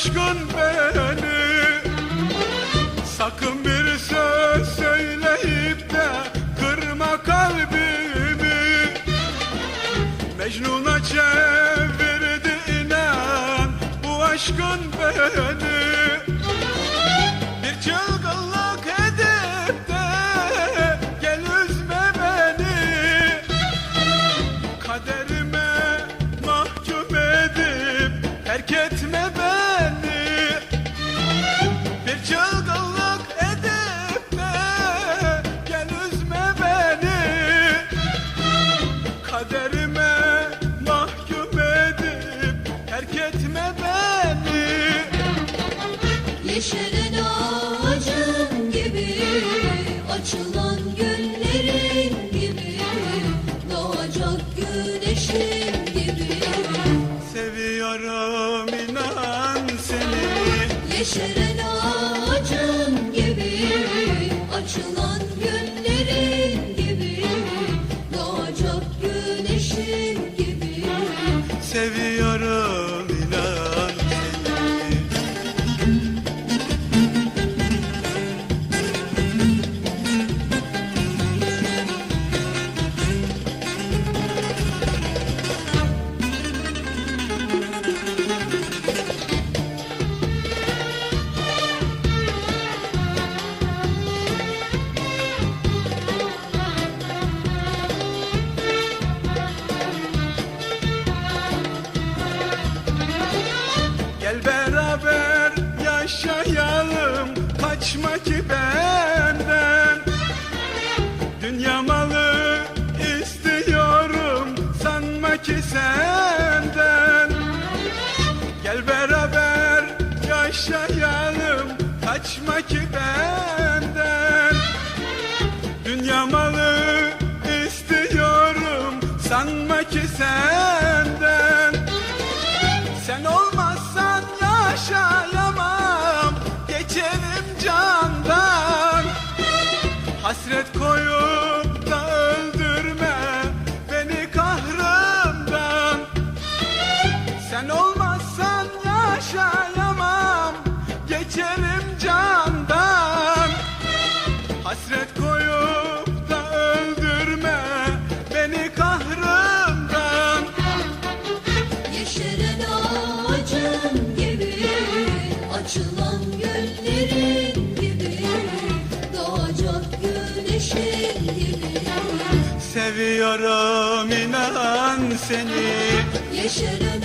aşkın beni Sakın bir söz söyleyip de kırma kalbimi. Mecnun'a çevirdi inan bu aşkın beni Seviyorum inan seni. Yeşeren ağacın gibi Açılan güllerin gibi Doğacak güneşin gibi. Seviyorum Kaçma ki benden. Dünya malı istiyorum. Sanma ki senden. Gel beraber yaşayalım. Kaçma ki benden. Dünya malı istiyorum. Sanma ki senden. Sen olmazsan Hasret koyup da öldürme Beni kahrımdan. Sen olmazsan yaşayamam Geçerim candan. Hasret Seviyorum inan seni. Yeşeren